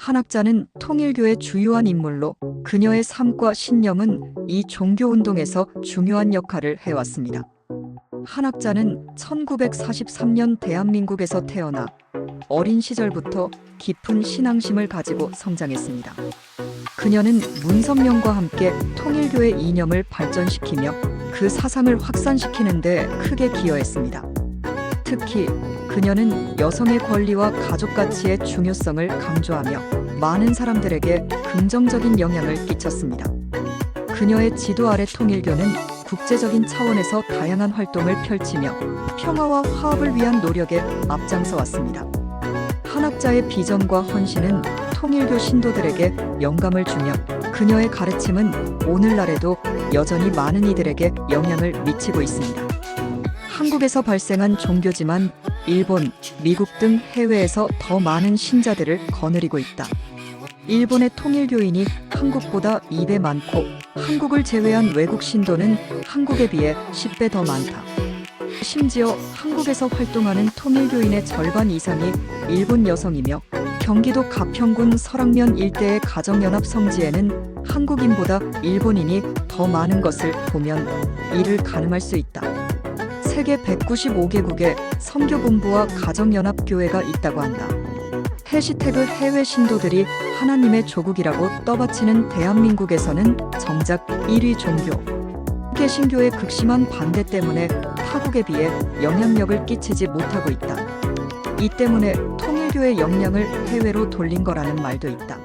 한학자는 통일교의 주요한 인물로 그녀의 삶과 신념은 이 종교운동에서 중요한 역할을 해왔습니다. 한학자는 1943년 대한민국에서 태어나 어린 시절부터 깊은 신앙심을 가지고 성장했습니다. 그녀는 문선명과 함께 통일교의 이념을 발전시키며 그 사상을 확산시키는 데 크게 기여했습니다. 특히 그녀는 여성의 권리와 가족 가치의 중요성을 강조하며 많은 사람들에게 긍정적인 영향을 끼쳤습니다. 그녀의 지도 아래 통일교는 국제적인 차원에서 다양한 활동을 펼치며 평화와 화합을 위한 노력에 앞장서 왔습니다. 한학자의 비전과 헌신은 통일교 신도들에게 영감을 주며 그녀의 가르침은 오늘날에도 여전히 많은 이들에게 영향을 미치고 있습니다. 한국에서 발생한 종교지만 일본, 미국 등 해외에서 더 많은 신자들을 거느리고 있다. 일본의 통일교인이 한국보다 2배 많고 한국을 제외한 외국 신도는 한국에 비해 10배 더 많다. 심지어 한국에서 활동하는 통일교인의 절반 이상이 일본 여성이며 경기도 가평군 설악면 일대의 가정연합 성지에는 한국인보다 일본인이 더 많은 것을 보면 이를 가늠할 수 있다. 세계 195개국에 선교본부와 가정연합교회가 있다고 한다. 해시태그 해외 신도들이 하나님의 조국이라고 떠받치는 대한민국에서는 정작 1위 종교. 개신교의 극심한 반대 때문에 타국에 비해 영향력을 끼치지 못하고 있다. 이 때문에 통일교의 역량을 해외로 돌린 거라는 말도 있다.